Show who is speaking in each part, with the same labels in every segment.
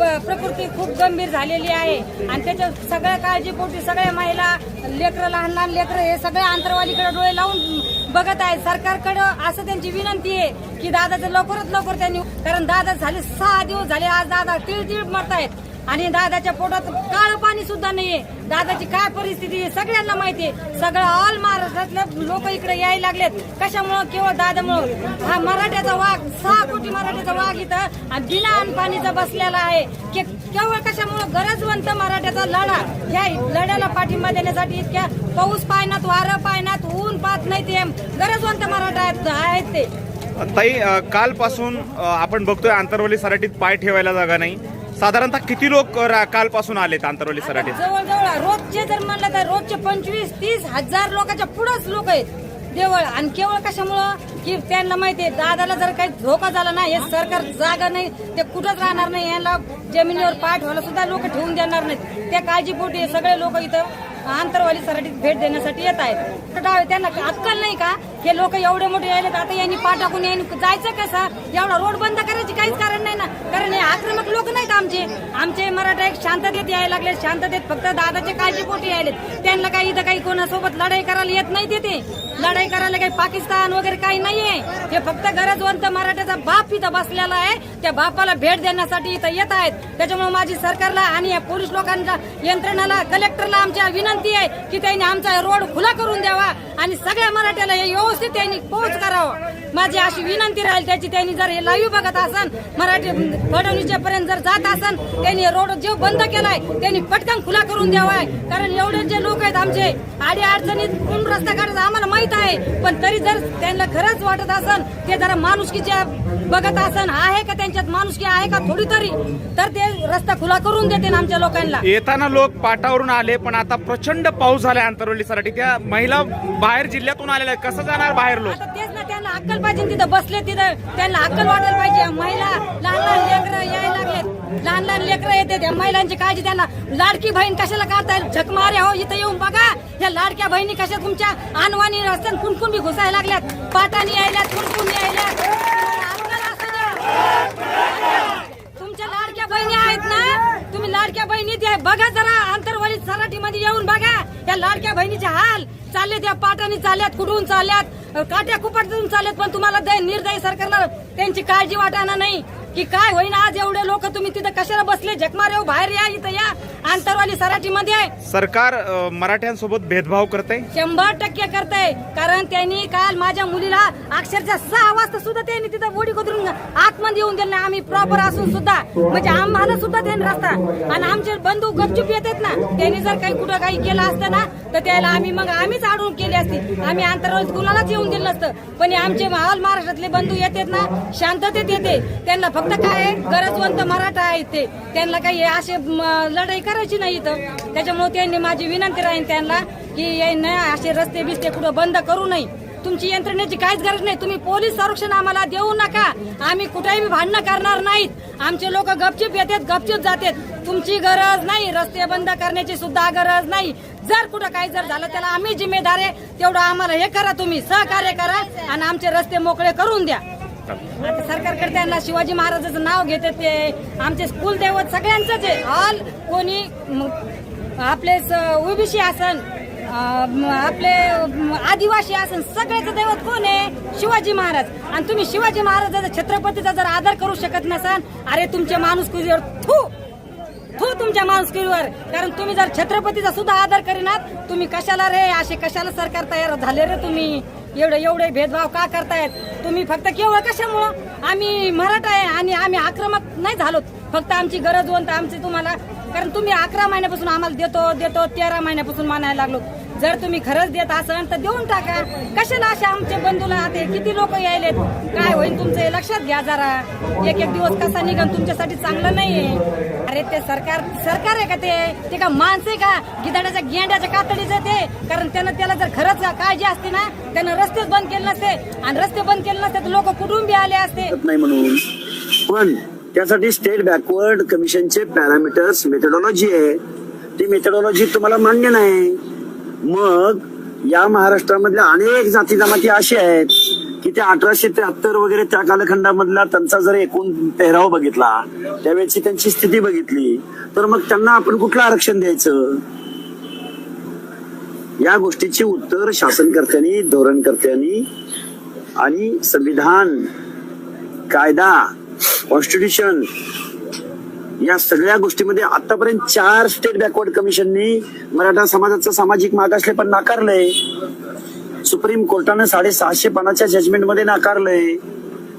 Speaker 1: प- प्रकृती खूप गंभीर झालेली आहे. आणि त्याच्या सगळ्या काळजीपोटी सगळ्या महिला लेकरं लहान लहान लेकरं हे सगळ्या आंतरवालीकडे डोळे लावून बघत आहेत. सरकारकडं असं त्यांची विनंती आहे की दादाचं लवकरात लवकर त्यांनी कारण दादा झाले सहा दिवस झाले आज दादा तिळतीळ मरत मरतायत. आणि दादाच्या पोटात काळं पाणी सुद्धा नाहीये. दादाची काय परिस्थिती आहे सगळ्यांना माहिती आहे. सगळं ऑल महाराष्ट्रातले लोक इकडे यायला लागलेत. कशामुळं? केवळ दादामुळं. हा मराठ्याचा वाघ सहा कोटी मराठ्याचा वाघ इथं आणि बिना पाणीचा बसलेला आहे. की केवळ कशामुळं गरजवंत मराठ्याचा लढा? या लढ्याला पाठिंबा देण्यासाठी इतक्या पाऊस पायनात वारं पायनात ऊन पाहत नाही ते. गरजवंत मराठा आहेत- आहेत ते.
Speaker 2: ताई कालपासून आपण बघतोय आंतरवली सराटीत पाय ठेवायला जागा नाही. साधारणतः किती लोक रा- कालपासून आलेत आंतरवली सराटीत?
Speaker 1: जवळजवळ रोजचे जर म्हणलं तर रोजचे पंचवीस तीस हजार लोकांच्या पुढंच लोक आहेत. देवळ आणि केवळ कशामुळं? की त्यांना माहिती आहे दादाला जर काही धोका झाला ना हे सरकार जागा नाही ते कुठंच राहणार नाही यांना जमिनीवर पाय ठेवायला सुद्धा लोक ठेवून देणार नाहीत. त्या काळजीपोटी हे सगळे लोक इथं आंतरवाली सराटीत भेट देण्यासाठी येत आहेत. तर डावे त्यांना अक्कल नाही का? हे लोक एवढे मोठे यायले आता यांनी पाठाकून यांनी जायचं कसं एवढा रोड बंद करायची काहीच कारण नाही ना. कारण हे आक्रमक लोक नाहीत आमचे. आमचे मराठा एक शांततेत यायला लागले शांततेत फक्त दादाचे काळजीपोटी यायले त्यांना काही इथं काही कोणासोबत लढाई करायला येत नाही ते लढाई करायला काही पाकिस्तान वगैरे काही नाहीये. हे फक्त गरजवंत मराठ्याचा बाप इथं बसलेला आहे. त्या बापाला भेट देण्यासाठी इथं येत आहेत. त्याच्यामुळे माझी सरकारला आणि या पोलीस लोकांच्या यंत्रणाला कलेक्टरला आमच्या विनंती आहे की त्यांनी आमचा रोड खुला करून द्यावा आणि सगळ्या मराठ्याला हे व्यवस्थित त्यांनी पोहोच करावं. माझी अशी विनंती राहील त्याची त्यांनी जर हे लाईव्ह बघत असन मराठी फडणवीसच्या पर्यंत जर जात असन त्यांनी रोड जो बंद केलाय त्यांनी पटकन खुला करून द्यावाय. कारण एवढे जे लोक आहेत आमचे आडी अडचणीत कोण रस्ता काढायचा आम्हाला माहीत आहे. पण तरी जर त्यांना खरंच वाटत असन ते जरा माणुसकीच्या बघत असन आहे का त्यांच्यात माणुसकी आहे का थोडी तरी तर ते रस्ता खुला करून देते आमच्या लोकांना.
Speaker 2: येताना लोक पाटावरून आले पण आता प्रचंड पाऊस झालाय आंतरवली सराटी त्या महिला बाहेर जिल्ह्यातून आलेल्या कसं जाणार? बाहेर लोक
Speaker 1: आता तेच ना त्यांना अक्कल पाहिजे तिथं बसले तिथं त्यांना अक्कल वाटायला पाहिजे. महिला लहान लहान लेकरं यायला लागलेत. लहान लहान लेकरं येते त्या महिलांची काळजी त्यांना. लाडकी बहीण कशाला काढताय झक मारे हो इथं येऊन बघा. या लाडक्या बहिणी कशा तुमच्या आणवानी रस्त्यात कुणकुण बी घुसायला लागल्यात? पाटानी यायल्यात कुणकुण यायल्यात. तुमच्या लाडक्या बहिणी आहेत ना? तुम्ही लाडक्या बहिणी बघा जरा आंतरवाली सराटीमध्ये येऊन बघा. या लाडक्या बहिणीचे हाल. चालले त्या पाटाने चालल्यात कुठून चालल्यात? काट्या कुपाटून चालल्यात पण तुम्हाला दय- निर्दयी सरकारला त्यांची काळजी वाटाना नाही. की काय होईना आज एवढे लोक तुम्ही तिथं कशाला बसले? झकमारे हो, बाहेर या इथं या. आंतरवाली सराटीमध्ये
Speaker 2: सरकार अ, मराठ्यांसोबत भेदभाव करते
Speaker 1: शंभर टक्के करते कारण त्यांनी काल माझ्या मुलीला अक्षरशः सहा वाजता सुद्धा त्यांनी तिथं बोडी कुदरून आतमध्ये येऊन दिलं नाही. आम्ही प्रॉपर असून सुद्धा म्हणजे आम्हाला सुद्धा त्यांनी रस्ता. आणि आमचे बंधू गपचूप येतात ना. त्यांनी जर काही कुठं काही केलं असतं ना तर त्याला आम्ही मग आम्हीच अडवून केली असती. आम्ही आंतरराष्ट्रीय कुणालाच येऊन दिलं नसतं. पण हे आमचे ऑल महाराष्ट्रातले बंधू येतात ना शांततेत येते. त्यांना फक्त फक्त काय गरजवंत मराठा आहेत ते. त्यांना काही असे लढाई करायची नाही इथं. त्याच्यामुळे त्यांनी माझी विनंती राहील त्यांना की असे रस्ते बिस्ते कुठं बंद करू नये. तुमची यंत्रणेची काहीच गरज नाही. तुम्ही पोलीस संरक्षण आम्हाला देऊ नका. आम्ही कुठेही भांडणं करणार नाहीत. आमचे लोक गपचूप येतात गपचूप जातात. तुमची गरज नाही. रस्ते बंद करण्याची सुद्धा गरज नाही. जर कुठं काही जर झालं त्याला आम्ही जिम्मेदार आहे. तेवढं आम्हाला हे करा तुम्ही. सहकार्य करा आणि आमचे रस्ते मोकळे करून द्या. आता सरकारकडे त्यांना शिवाजी महाराजाचं नाव घेतात ते. आमचे स्कूल दैवत सगळ्यांचंच आहे. ऑल कोणी म, आपले ओबीसी असन अं, आपले म, आदिवासी असन सगळ्याचं दैवत कोण आहे? शिवाजी महाराज. आणि तुम्ही शिवाजी महाराजाचा छत्रपतीचा जर आदर करू शकत नसाल अरे तुमच्या माणूस थू! थू तुमच्या माणुसकीवर. कारण तुम्ही जर छत्रपतीचा सुद्धा आदर करीनात तुम्ही कशाला रे? असे कशाला सरकार तयार झाले रे तुम्ही? एवढे एवढे भेदभाव का करतायत? तुम्ही फक्त केवळ कशामुळं? आम्ही मराठा आहे आणि आम्ही आक्रमक नाही झालो फक्त आमची गरज गरजवंत आमची तुम्हाला कारण तुम्ही अकरा महिन्यापासून आम्हाला देतो देतो तेरा महिन्यापासून मानायला लागलो. जर तुम्ही खरंच देत असाल तर देऊन टाका. कशाला असे आमचे बंधूला ते किती लोक यायलेत? काय होईल तुमचं? हे लक्षात घ्या जरा. एक एक दिवस कसा निघन? तुमच्यासाठी चांगलं नाहीये. अरे ते सरकार सरकार आहे का ते? ते का माणसं आहे का? गिधाड्याच्या गेंड्याच्या कातडीचं ते कारण त्यानं त्याला जर खरंच काळजी असते ना त्यानं रस्तेच बंद केले नसते. आणि रस्ते बंद केले नसते तर लोक कुठून बी आले असते?
Speaker 3: नाही म्हणून. पण त्यासाठी स्टेट बॅकवर्ड कमिशनचे पॅरामीटर्स मेथडॉलॉजी आहे. ती मेथडॉलॉजी तुम्हाला मान्य नाही. मग या महाराष्ट्रामधल्या अनेक जाती जमाती अशी आहेत की की त्या अठराशे त्र्याहत्तर वगैरे त्या कालखंडामधला त्यांचा जर एकूण पेहराव बघितला त्यावेळेची त्यांची स्थिती बघितली तर मग त्यांना आपण कुठलं आरक्षण द्यायचं? या गोष्टीची उत्तर शासनकर्त्यांनी धोरणकर्त्यांनी आणि संविधान कायदा कॉन्स्टिट्यूशन या सगळ्या गोष्टीमध्ये आतापर्यंत चार स्टेट बॅकवर्ड कमिशननी मराठा समाजाचं सामाजिक मागासले पण नाकारलंय. सुप्रीम कोर्टानं साडेसहाशे पानाच्या जजमेंटमध्ये नाकारलंय.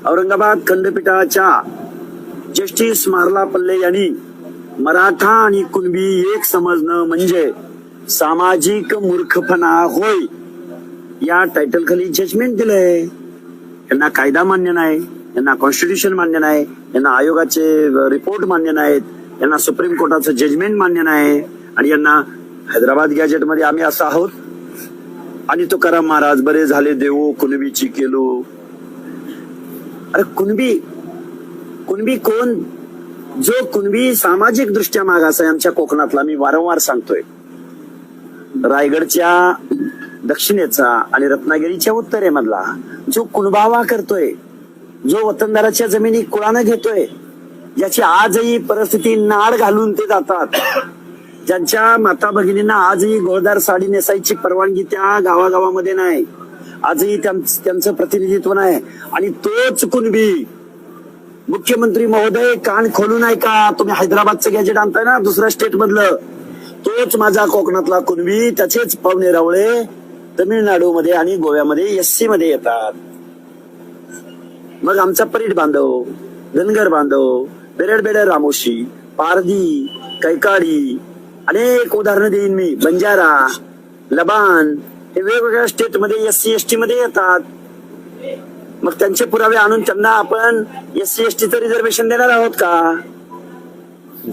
Speaker 3: औरंगाबाद खंडपीठाच्या जस्टिस मारला पल्ले यांनी. मराठा आणि कुणबी एक समजणं म्हणजे सामाजिक मूर्खपणा होय. या टायटल खाली जजमेंट दिलंय. यांना कायदा मान्य नाही. यांना कॉन्स्टिट्यूशन मान्य नाही यांना आयोगाचे रिपोर्ट मान्य नाहीत यांना सुप्रीम कोर्टाचं जजमेंट मान्य नाही आणि यांना हैदराबाद गॅजेटमध्ये आम्ही असं आहोत. आणि तो महाराज बरे झाले देवो कुणबीची केलो. अरे कुणबी कुणबी कोण? जो कुणबी सामाजिक दृष्ट्या मागास आहे आमच्या कोकणातला मी वारंवार सांगतोय. रायगडच्या दक्षिणेचा आणि रत्नागिरीच्या उत्तरेमधला जो कुणबावा करतोय जो वतनदाराच्या जमिनी कुळानं घेतोय ज्याची आजही परिस्थिती नाड घालून ते जातात. ज्यांच्या माता भगिनींना आजही गोळदार साडी नेसायची परवानगी त्या गावागावामध्ये नाही. आजही त्यांचं प्रतिनिधित्व नाही. आणि तोच कुणबी? मुख्यमंत्री महोदय कान खोलून ऐका तुम्ही हैदराबादचं गॅजेट आणताय ना दुसऱ्या स्टेट मधलं. तोच माझा कोकणातला कुणबी त्याचेच पाहुणे रावळे तमिळनाडूमध्ये आणि गोव्यामध्ये एससी मध्ये येतात. मग आमचा परीट बांधव धनगर बांधव बेरड बेडर रामोशी पारधी कैकाडी अनेक उदाहरणं देईन मी. बंजारा लबान हे वेगवेगळ्या स्टेटमध्ये एस सी एस टी मध्ये येतात. मग त्यांचे पुरावे आणून त्यांना आपण एस सी एस टीचं रिझर्वेशन देणार आहोत का?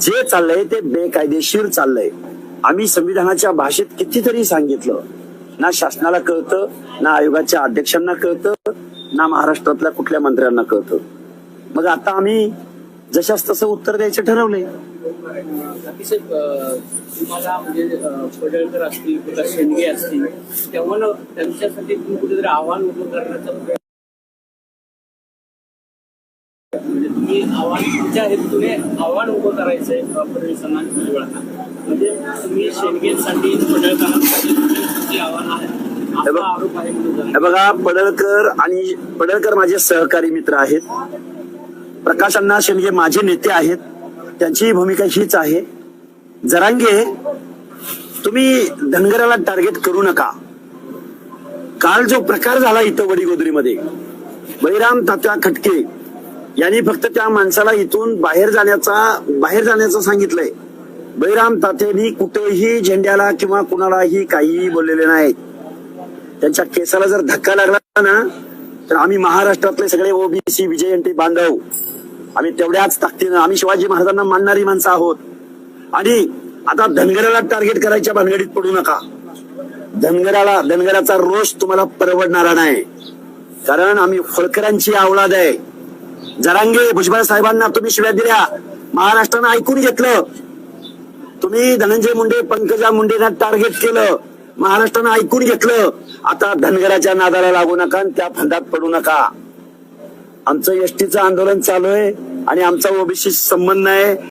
Speaker 3: जे चाललंय ते बेकायदेशीर चाललंय. आम्ही संविधानाच्या भाषेत कितीतरी सांगितलं. ना शासनाला कळतं ना आयोगाच्या अध्यक्षांना कळतं ना महाराष्ट्रातल्या कुठल्या मंत्र्यांना कळतं? मग आता आम्ही जशास तसं उत्तर द्यायचं ठरवलंय.
Speaker 4: अतिशय तुम्हाला म्हणजे पडळकर असतील प्रकाश शेंडगे असतील तेव्हा त्यांच्यासाठी तुम्ही कुठेतरी आव्हान उभं करण्याचा म्हणजे तुम्ही आव्हान तुमच्या हेतूने आव्हान उभं करायचंय फडणवीसांना म्हणजे तुम्ही शेंडगेसाठी पडळकरांसाठी आव्हान आहे?
Speaker 3: हे बघा पडळकर आणि पडळकर माझे सहकारी मित्र आहेत. प्रकाश अण्णा शेंडगे माझे नेते आहेत. त्यांची भूमिका हीच आहे. जरांगे तुम्ही धनगराला टार्गेट करू नका. काल जो प्रकार झाला इथं वडीगोदरीमध्ये बळीराम तात्या खटके यांनी फक्त त्या माणसाला इथून बाहेर जाण्याचा बाहेर जाण्याचं सांगितलंय. बळीराम तात्यांनी कुठेही झेंड्याला किंवा कुणालाही काहीही बोललेले नाहीत त्यांच्या केसाला जर धक्का लागला ना तर आम्ही महाराष्ट्रातले सगळे ओबीसी विजयंती बांधव आम्ही तेवढ्याच ताकदीनं आम्ही शिवाजी महाराजांना मानणारी माणसं आहोत. आणि आता धनगराला टार्गेट करायच्या भानगडीत पडू नका. धनगराला धनगराचा रोष तुम्हाला परवडणारा नाही. कारण आम्ही फळकरांची आवलाद आहे. जरांगे भुजबळ साहेबांना तुम्ही शिव्या दिल्या. महाराष्ट्रानं ऐकून घेतलं. तुम्ही धनंजय मुंडे पंकजा मुंडेना टार्गेट केलं. महाराष्ट्रानं ऐकून घेतलं. आता धनगराच्या नादाला लागू नका आणि त्या फंदात पडू नका. आमचं एसटीचं आंदोलन चालू आहे आणि आमचा ओबीसी संबंध आहे.